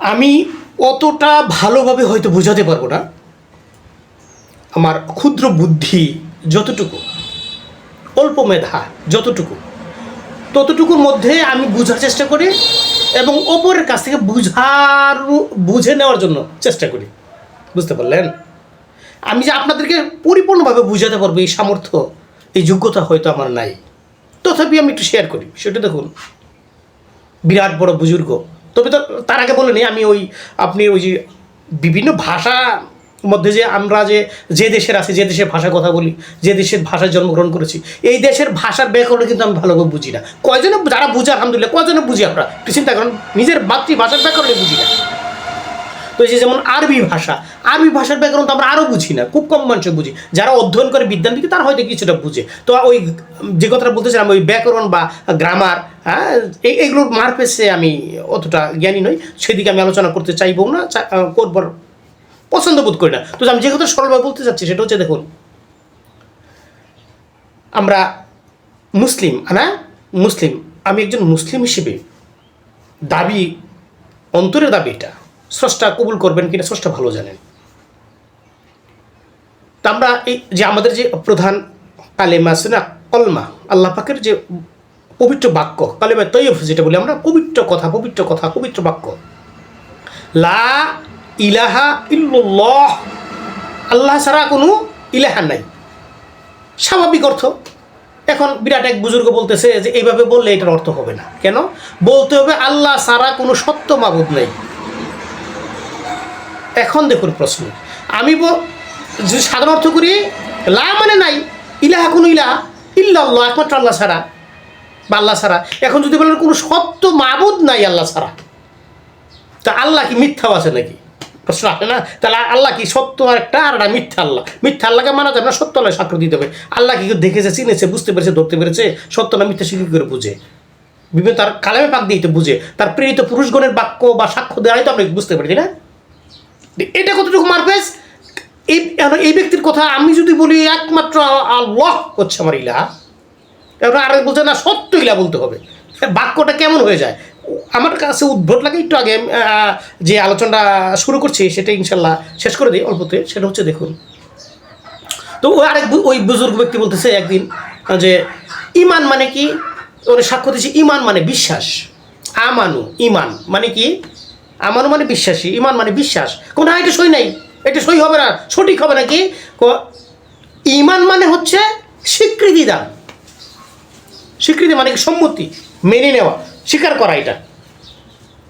আমি অতটা ভালোভাবে হয়তো বোঝাতে পারব না। আমার ক্ষুদ্র বুদ্ধি যতটুকু, অল্প মেধা যতটুকু, ততটুকুর মধ্যে আমি বোঝার চেষ্টা করি এবং অপরের কাছ থেকে বুঝার, বুঝে নেওয়ার জন্য চেষ্টা করি। বুঝতে পারলেন? আমি যে আপনাদেরকে পরিপূর্ণভাবে বুঝাতে পারব এই সামর্থ্য, এই যোগ্যতা হয়তো আমার নাই। তথাপি আমি একটু শেয়ার করি। সেটা দেখুন, বিরাট বড় বুজুর্গ। তবে তো তার আগে বলে নি, আমি ওই আপনি ওই যে বিভিন্ন ভাষা মধ্যে যে আমরা যে যে দেশের আছি, যে দেশের ভাষা কথা বলি, যে দেশের ভাষায় জন্মগ্রহণ করেছি, এই দেশের ভাষার ব্যাকরণ কিন্তু আমি ভালোভাবে বুঝি না। কয়জনে, যারা বুঝে, আলহামদুলিল্লাহ, কয়জনে বুঝি আমরা? চিন্তা করেন? নিজের মাতৃভাষার ব্যাকরণে বুঝি না। তো যে যেমন আরবি ভাষা, আরবি ভাষার ব্যাকরণ তো আমরা আরও বুঝি না, খুব কম মানুষ বুঝি। যারা অধ্যয়ন করে বিদ্যান দিকে, তারা হয়তো কিছুটা বুঝে। তো ওই যে কথাটা বলতেছিলাম ওই ব্যাকরণ বা গ্রামার হ্যাঁ এই এইগুলোর মারপেসে আমি অতটা জ্ঞানী নই। সেদিকে আমি আলোচনা করতে চাইব না করবার পছন্দ বোধ করি না। তো আমি যে কথা সরলভাবে বলতে চাচ্ছি, সেটা হচ্ছে দেখুন, আমরা মুসলিম না মুসলিম, আমি একজন মুসলিম হিসেবে দাবি, অন্তরের দাবি এটা। স্রষ্টা কবুল করবেন কিনা স্রষ্টা ভালো জানেন। তা আমরা এই যে আমাদের যে প্রধান কালেমা আছে না, কলমা, আল্লাহ পাকের যে পবিত্র বাক্য, কালেমা তৈয়ব যেটা বলি আমরা, পবিত্র কথা পবিত্র কথা, পবিত্র বাক্য। লা ইলাহা ইল্লাল্লাহ। আল্লাহ ছাড়া কোনো ইলাহা নাই। স্বাভাবিক অর্থ। এখন বিরাট এক বুজুর্গ বলতেছে যে, এইভাবে বললে এটার অর্থ হবে না। কেন? বলতে হবে আল্লাহ ছাড়া কোনো সত্য মাবুদ নেই। এখন দেখুন প্রশ্ন। আমি সাধারণ অর্থ করি, লা মানে নাই, ইলাহা কোনো ইলাহা ইল্লাল্লাহ, একমাত্র আল্লাহ ছাড়া বা আল্লাহ ছাড়া। এখন যদি বলেন কোনো সত্য মাবুদ নাই আল্লাহ ছাড়া, তা আল্লাহ কি মিথ্যাও আছে নাকি? প্রশ্ন আসে না? তাহলে আল্লাহ কি সত্য আর একটা আর একটা মিথ্যা আল্লাহ? মিথ্যা আল্লাহকে মানা যাবে না, সত্য আল্লাহ সাক্ষ্য দিতে হবে। আল্লাহ কি দেখেছে, চিনেছে, বুঝতে পেরেছে, ধরতে পেরেছে? সত্য না মিথ্যা শিখি করে বুঝে? বিভিন্ন তার কালামে পাক দিতে বুঝে। তার প্রেরিত পুরুষগণের বাক্য বা সাক্ষ্য দেওয়াই তো আমরা বুঝতে পারি না? এটা কতটুকু মারপেস এই এই ব্যক্তির কথা আমি যদি বলি, একমাত্র আল্লাহ হচ্ছে আমার ইলা এবার আর বলছে, না, সত্য ইলা বলতে হবে। বাক্যটা কেমন হয়ে যায়? আমার কাছে উদ্ভট লাগে একটু আগে যে আলোচনাটা শুরু করছি, সেটা ইনশাল্লাহ শেষ করে দিই অল্পতে। সেটা হচ্ছে দেখুন, তো ওই আরেক ওই বুজুর্গ ব্যক্তি বলতেছে একদিন, যে ইমান মানে কি? ওর সাক্ষ্য দিচ্ছে, ইমান মানে বিশ্বাস। আমানু, ইমান মানে কি? আমানু মানে বিশ্বাসী, ইমান মানে বিশ্বাস। কোন এটা সই নাই, এটা সই হবে না, সঠিক হবে নাকি? ইমান মানে হচ্ছে স্বীকৃতি দান। স্বীকৃতি মানে সম্মতি, মেনে নেওয়া, স্বীকার করা এটা।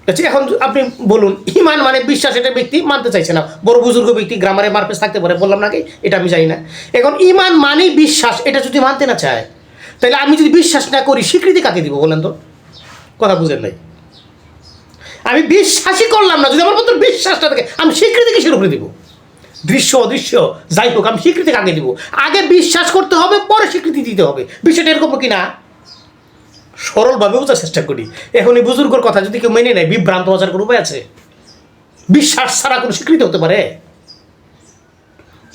আচ্ছা এখন আপনি বলুন, ইমান মানে বিশ্বাস, এটা ব্যক্তি মানতে চাইছে না। বড় বুজুর্গ ব্যক্তি গ্রামারে মারপেস থাকতে পারে, বললাম নাকি? এটা আমি জানি না। এখন ইমান মানেই বিশ্বাস, এটা যদি মানতে না চায়, তাহলে আমি যদি বিশ্বাস না করি, স্বীকৃতি কাকে দিব বলেন তো? কথা বুঝেন নাই। আমি বিশ্বাসই করলাম না, যদি আমার মতো বিশ্বাসটা থাকে, আমি স্বীকৃতি কিসের করে দিব? দৃশ্য, অদৃশ্য, যাই হোক, আমি স্বীকৃতি আগে দিব? আগে বিশ্বাস করতে হবে, পরে স্বীকৃতি দিতে হবে। বিষয়টা এরকম কি না? সরলভাবে বোঝার চেষ্টা করি। এখন এই বুজুর্গর কথা, যদি কেউ মেনে নেয়, বিভ্রান্ত হওয়ার কোনো উপায় আছে? বিশ্বাস ছাড়া কোনো স্বীকৃতি হতে পারে?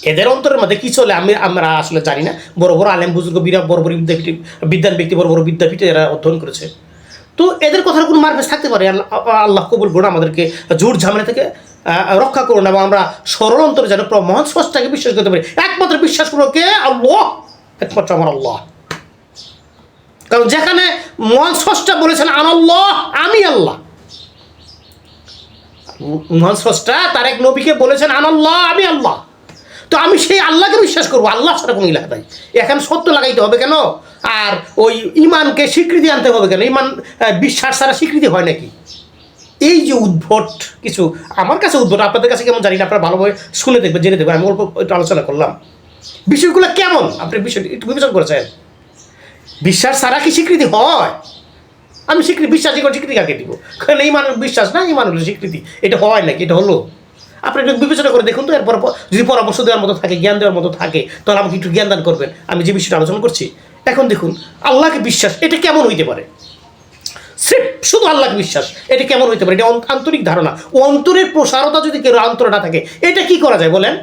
এদের অন্তরের মধ্যে কি চলে, আমি, আমরা আসলে জানি না। বড় বড় আলেম বুজুর্গ, বিরাট বড় বড় বিদ্যাপীঠ, বিদ্যান ব্যক্তি, বড় বড় বিদ্যাপীঠে এরা অধ্যয়ন করেছে। তো এদের কথার কোনো মারফেস থাকতে পারে। আল্লাহ কবুল করুন আমাদেরকে জোর ঝামেলা থেকে রক্ষা করুন এবং আমরা সরল অন্তরে যেন মহান স্রষ্টাকে বিশ্বাস করতে পারি। একমাত্র বিশ্বাস করব কে? আল্লাহ। একমাত্র আমার আল্লাহ। কারণ যেখানে মহান স্রষ্টা বলেছেন আনাল্লাহ আমি আল্লাহ। মহান স্রষ্টা তার এক নবীকে বলেছেন আনাল্লাহ আমি আল্লাহ। তো আমি সেই আল্লাহকে বিশ্বাস করব। আল্লাহ ছাড়া কোনো ইলাহা নাই। এখানে সত্য লাগাইতে হবে কেন? আর ওই ইমানকে স্বীকৃতি আনতে হবে কেন? ইমান বিশ্বাস ছাড়া স্বীকৃতি হয় নাকি? এই যে উদ্ভট কিছু, আমার কাছে উদ্ভট, আপনাদের কাছে কেমন জানি না, আপনারা ভালোভাবে শুনে দেখবেন, জেনে দেখবেন, আমি অল্প একটু আলোচনা করলাম। বিষয়গুলো কেমন? আপনি বিষয়টি একটু বিবেচনা করেছেন? বিশ্বাস ছাড়া কি স্বীকৃতি হয়? আমি স্বীকৃতি, বিশ্বাসী করে স্বীকৃতি কাকে দিব? কারণ এই মানুষ বিশ্বাস না এই মানুষের স্বীকৃতি। এটা হয় নাকি? এটা হলো? আপনি একটু বিবেচনা করে দেখুন তো, এরপর যদি পরামর্শ দেওয়ার মতো থাকে, জ্ঞান দেওয়ার মতো থাকে, তাহলে আমাকে একটু জ্ঞান দান করবেন। আমি যে বিষয়টা আলোচনা করছি এখন দেখুন, আল্লাহকে বিশ্বাস, এটা কেমন হইতে পারে? শুধু আল্লাহকে বিশ্বাস, এটা কেমন হইতে পারে? এটা আন্তরিক ধারণা। অন্তরের প্রসারতা যদি কেউ অন্তর না থাকে, এটা কি করা যায় বলেন?